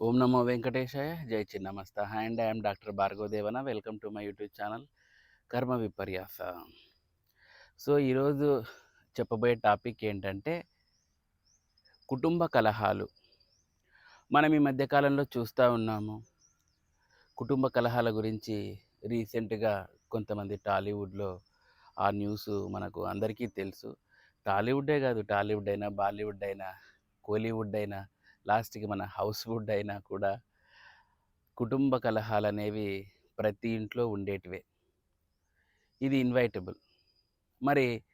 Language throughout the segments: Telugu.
ఓం నమో వెంకటేశాయ. జై Chinnamasta. And I'm doctor Bhargavadevana welcome to my YouTube channel Karma Viparyasa. So ఈరోజు చెప్పబోయే టాపిక్ ఏంటంటే కుటుంబ కలహాలు. మనం ఈ మధ్యకాలంలో చూస్తూ ఉన్నాము. కుటుంబ కలహాల గురించి రీసెంట్గా కొంతమంది టాలీవుడ్లో ఆ న్యూస్ మనకు అందరికీ తెలుసు. టాలీవుడే కాదు టాలీవుడ్ అయినా బాలీవుడ్ అయినా కోలీవుడ్ అయినా లాస్ట్కి మన హౌస్ వుడ్ అయినా కూడా కుటుంబ కలహాలు అనేవి ప్రతి ఇంట్లో ఉండేటివే. ఇది ఇన్వైటబుల్. మరి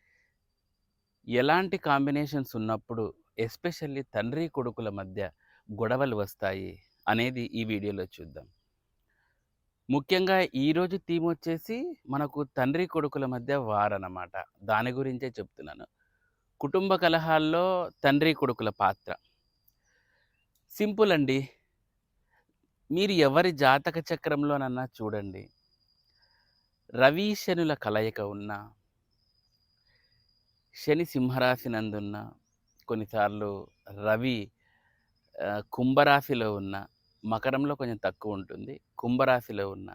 ఎలాంటి కాంబినేషన్స్ ఉన్నప్పుడు ఎస్పెషల్లీ తండ్రి కొడుకుల మధ్య గొడవలు వస్తాయి అనేది ఈ వీడియోలో చూద్దాం. ముఖ్యంగా ఈరోజు థీమ్ వచ్చేసి మనకు తండ్రి కొడుకుల మధ్య వార్ అన్నమాట. దాని గురించే చెప్తున్నాను. కుటుంబ కలహాల్లో తండ్రి కొడుకుల పాత్ర. సింపుల్ అండి మీరు ఎవరి జాతక చక్రంలోనన్నా చూడండి. రవి శనుల కలయిక ఉన్న శని సింహరాశి నందున్న కొన్నిసార్లు రవి కుంభరాశిలో ఉన్న మకరంలో కొంచెం తక్కువ ఉంటుంది కుంభరాశిలో ఉన్న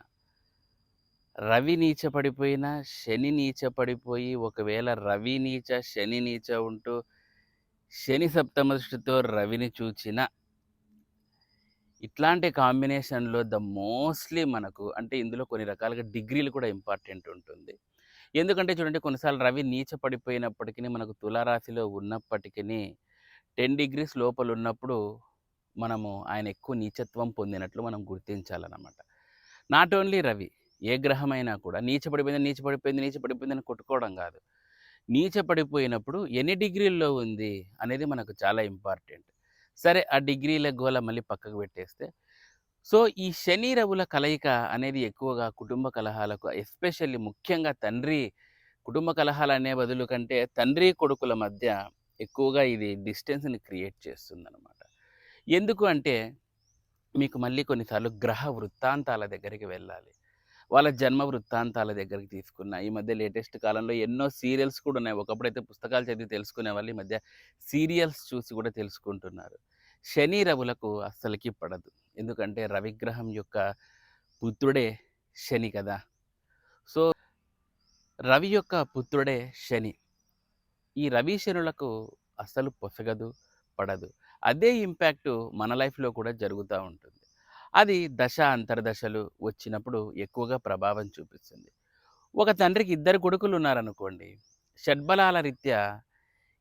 రవి నీచపడిపోయినా శని నీచపడిపోయి ఒకవేళ రవి నీచ శని నీచ ఉంటూ శని సప్తమ దృష్టితో రవిని చూచిన ఇట్లాంటి కాంబినేషన్లో ద మోస్ట్లీ మనకు అంటే ఇందులో కొన్ని రకాలుగా డిగ్రీలు కూడా ఇంపార్టెంట్ ఉంటుంది. ఎందుకంటే చూడండి కొన్నిసార్లు రవి నీచ పడిపోయినప్పటికీ మనకు తులారాశిలో ఉన్నప్పటికీ టెన్ డిగ్రీస్ లోపల ఉన్నప్పుడు మనము ఆయన ఎక్కువ నీచత్వం పొందినట్లు మనం గుర్తించాలన్నమాట. నాట్ ఓన్లీ రవి ఏ గ్రహమైనా కూడా నీచ పడిపోయింది నీచ పడిపోయింది నీచ పడిపోయింది అని కొట్టుకోవడం కాదు. నీచ పడిపోయినప్పుడు ఎన్ని డిగ్రీల్లో ఉంది అనేది మనకు చాలా ఇంపార్టెంట్. సరే ఆ డిగ్రీల గోల మళ్ళీ పక్కకు పెట్టేస్తే. సో ఈ శని రవుల కలయిక అనేది ఎక్కువగా కుటుంబ కలహాలకు ఎస్పెషల్లీ ముఖ్యంగా తండ్రి కుటుంబ కలహాలు అనే బదులు కంటే తండ్రి కొడుకుల మధ్య ఎక్కువగా ఇది డిస్టెన్స్ని క్రియేట్ చేస్తుందన్నమాట. ఎందుకు అంటే మీకు మళ్ళీ కొన్నిసార్లు గ్రహ వృత్తాంతాల దగ్గరికి వెళ్ళాలి. వాళ్ళ జన్మ వృత్తాంతాల దగ్గరికి తీసుకున్న ఈ మధ్య లేటెస్ట్ కాలంలో ఎన్నో సీరియల్స్ కూడా ఉన్నాయి. ఒకప్పుడైతే పుస్తకాలు చదివి తెలుసుకునే వాళ్ళు ఈ మధ్య సీరియల్స్ చూసి కూడా తెలుసుకుంటున్నారు. శని రవులకు అస్సలకి పడదు. ఎందుకంటే రవిగ్రహం యొక్క పుత్రుడే శని కదా. సో రవి యొక్క పుత్రుడే శని. ఈ రవి శనులకు అస్సలు పొసగదు పడదు. అదే ఇంపాక్ట్ మన లైఫ్లో కూడా జరుగుతూ ఉంటుంది. అది దశ అంతర్దశలు వచ్చినప్పుడు ఎక్కువగా ప్రభావం చూపిస్తుంది. ఒక తండ్రికి ఇద్దరు కొడుకులు ఉన్నారనుకోండి షడ్బలాల రీత్యా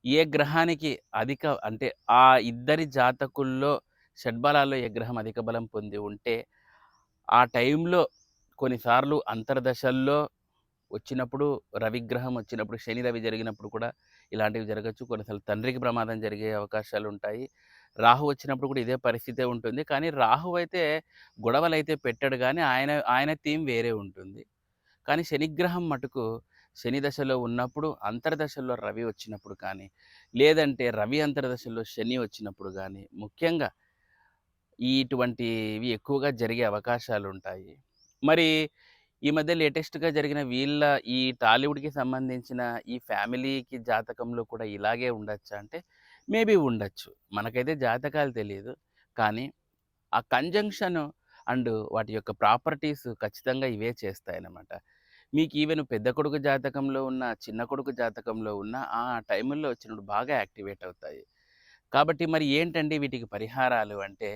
ఏ గ్రహానికి అధిక అంటే ఆ ఇద్దరి జాతకుల్లో షడ్బలాల్లో ఏ గ్రహం అధిక బలం పొంది ఉంటే ఆ టైంలో కొన్నిసార్లు అంతర్దశల్లో వచ్చినప్పుడు రవిగ్రహం వచ్చినప్పుడు శని రవి జరిగినప్పుడు కూడా ఇలాంటివి జరగచ్చు. కొన్నిసార్లు తండ్రికి ప్రమాదం జరిగే అవకాశాలు ఉంటాయి. రాహు వచ్చినప్పుడు కూడా ఇదే పరిస్థితే ఉంటుంది. కానీ రాహు అయితే గొడవలు అయితే పెట్టాడు. కానీ ఆయన ఆయన థీమ్ వేరే ఉంటుంది. కానీ శనిగ్రహం మటుకు శని దశలో ఉన్నప్పుడు అంతర్దశల్లో రవి వచ్చినప్పుడు కానీ లేదంటే రవి అంతర్దశలో శని వచ్చినప్పుడు కానీ ముఖ్యంగా ఇటువంటివి ఎక్కువగా జరిగే అవకాశాలు ఉంటాయి. మరి ఈ మధ్య లేటెస్ట్గా జరిగిన వీళ్ళ ఈ టాలీవుడ్కి సంబంధించిన ఈ ఫ్యామిలీకి జాతకంలో కూడా ఇలాగే ఉండొచ్చా అంటే మేబీ ఉండొచ్చు. మనకైతే జాతకాలు తెలియదు కానీ ఆ కంజంక్షన్ అండ్ వాటి యొక్క ప్రాపర్టీస్ ఖచ్చితంగా ఇవే చేస్తాయన్నమాట. మీకు ఈవెన్ పెద్ద కొడుకు జాతకంలో ఉన్న చిన్న కొడుకు జాతకంలో ఉన్న ఆ టైముల్లో వచ్చినప్పుడు బాగా యాక్టివేట్ అవుతాయి. కాబట్టి మరి ఏంటండి వీటికి పరిహారాలు అంటే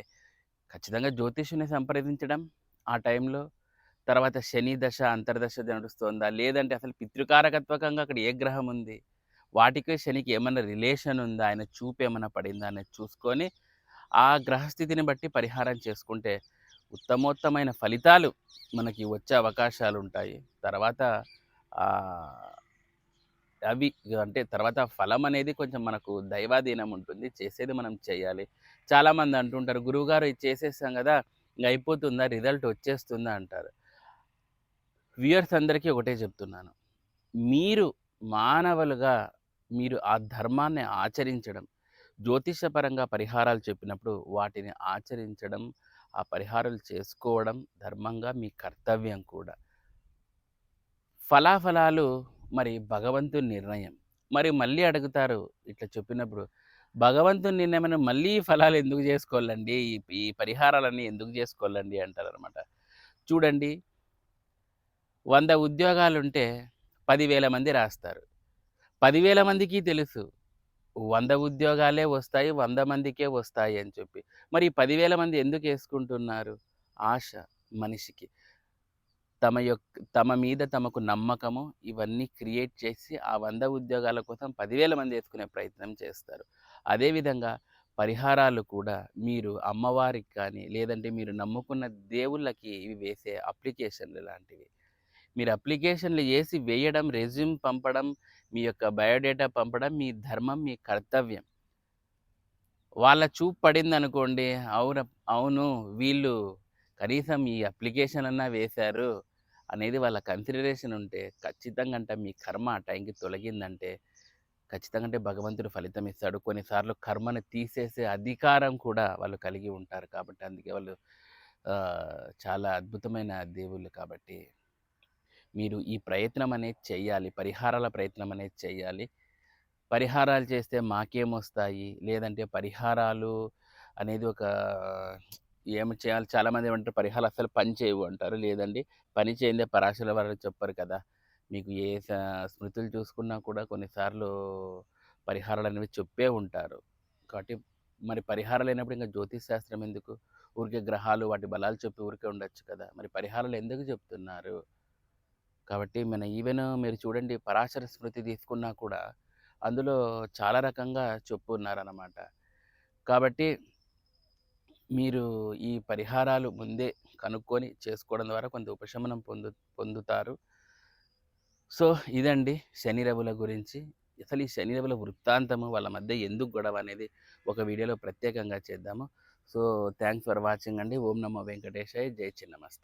ఖచ్చితంగా జ్యోతిష్యుని సంప్రదించడం ఆ టైంలో. తర్వాత శని దశ అంతర్దశ నడుస్తుందా? లేదంటే అసలు పితృకారకత్వకంగా అక్కడ ఏ గ్రహం ఉంది? వాటికి శనికి ఏమైనా రిలేషన్ ఉందా? ఆయన చూపు ఏమైనా పడిందా? అనేది చూసుకొని ఆ గ్రహస్థితిని బట్టి పరిహారం చేసుకుంటే ఉత్తమోత్తమైన ఫలితాలు మనకి వచ్చే అవకాశాలు ఉంటాయి తర్వాత అవి అంటే తర్వాత ఫలం అనేది కొంచెం మనకు దైవాధీనం ఉంటుంది. చేసేది మనం చేయాలి. చాలామంది అంటుంటారు గురువుగారు ఇది చేసేస్తాం కదా ఇంక అయిపోతుందా? రిజల్ట్ వచ్చేస్తుందా? అంటారు. వ్యూయర్స్ అందరికీ ఒకటే చెప్తున్నాను. మీరు మానవులుగా మీరు ఆ ధర్మాన్ని ఆచరించడం జ్యోతిషపరంగా పరిహారాలు చెప్పినప్పుడు వాటిని ఆచరించడం ఆ పరిహారాలు చేసుకోవడం ధర్మంగా మీ కర్తవ్యం కూడా ఫలాఫలాలు మరి భగవంతుని నిర్ణయం మరి మళ్ళీ అడుగుతారు ఇట్లా చెప్పినప్పుడు భగవంతుని నిర్ణయం మళ్ళీ ఫలాలు ఎందుకు చేసుకోవాలండి? ఈ పరిహారాలన్నీ ఎందుకు చేసుకోవాలండి అంటారనమాట. చూడండి వంద ఉద్యోగాలుంటే పదివేల మంది రాస్తారు. పదివేల మందికి తెలుసు. వంద ఉద్యోగాలే వస్తాయి. వంద మందికే వస్తాయి అని చెప్పి. మరి పదివేల మంది ఎందుకు వేసుకుంటున్నారు ఆశ మనిషికి. తమ యొక్క తమ మీద తమకు నమ్మకము ఇవన్నీ క్రియేట్ చేసి ఆ వంద ఉద్యోగాల కోసం పదివేల మంది వేసుకునే ప్రయత్నం చేస్తారు. అదేవిధంగా పరిహారాలు కూడా మీరు అమ్మవారికి కానీ, లేదంటే మీరు నమ్ముకున్న దేవుళ్ళకి ఇవి వేసే అప్లికేషన్‌లు లాంటివి. మీరు అప్లికేషన్‌లు చేసి వేయడం, రెజ్యూమ్ పంపడం, మీ యొక్క బయోడేటా పంపడం మీ ధర్మం, మీ కర్తవ్యం. వాళ్ళ చూపు పడిందనుకోండి, అనుకోండి అవును వీళ్ళు కనీసం ఈ అప్లికేషన్ అన్నా వేశారు అనేది వాళ్ళ కన్సిడరేషన్ ఉంటే ఖచ్చితంగా అంటే మీ కర్మ ఆ టైంకి తొలగిందంటే ఖచ్చితంగా అంటే భగవంతుడు ఫలితం ఇస్తాడు. కొన్నిసార్లు కర్మను తీసేసే అధికారం కూడా వాళ్ళు కలిగి ఉంటారు కాబట్టి అందుకే వాళ్ళు చాలా అద్భుతమైన దేవుళ్ళు కాబట్టి మీరు ఈ ప్రయత్నం అనేది చేయాలి పరిహారాల ప్రయత్నం అనేది చేయాలి పరిహారాలు చేస్తే మాకేమొస్తాయి? లేదంటే పరిహారాలు అనేది ఒక ఏమి చేయాలి చాలామంది ఏమంటారు పరిహారాలు అసలు పని చేయవు అంటారు. లేదండి పని చేయందే పరాశల వారు చెప్పరు కదా! మీకు ఏ స స్మృతులు చూసుకున్నా కూడా కొన్నిసార్లు పరిహారాలు అనేవి చెప్పే ఉంటారు. కాబట్టి మరి పరిహారాలు లేనప్పుడు ఇంకా జ్యోతిష్ శాస్త్రం ఎందుకు? ఊరికే గ్రహాలు వాటి బలాలు చెప్పి ఊరికే ఉండొచ్చు కదా! మరి పరిహారాలు ఎందుకు చెప్తున్నారు? కాబట్టి మన ఈవెన్ మీరు చూడండి పరాశర స్మృతి తీసుకున్నా కూడా అందులో చాలా రకంగా చెప్పున్నారనమాట. కాబట్టి మీరు ఈ పరిహారాలు ముందే కనుక్కొని చేసుకోవడం ద్వారా కొంత ఉపశమనం పొందు పొందుతారు. సో, ఇదండి శని రవుల గురించి. అసలు ఈ శని రవుల వృత్తాంతము, వాళ్ళ మధ్య ఎందుకు గొడవ అనేది ఒక వీడియోలో ప్రత్యేకంగా చేద్దాము. సో, థ్యాంక్స్ ఫర్ వాచింగ్ అండి. ఓం నమో వెంకటేశాయ. జై చిన్నమస్త.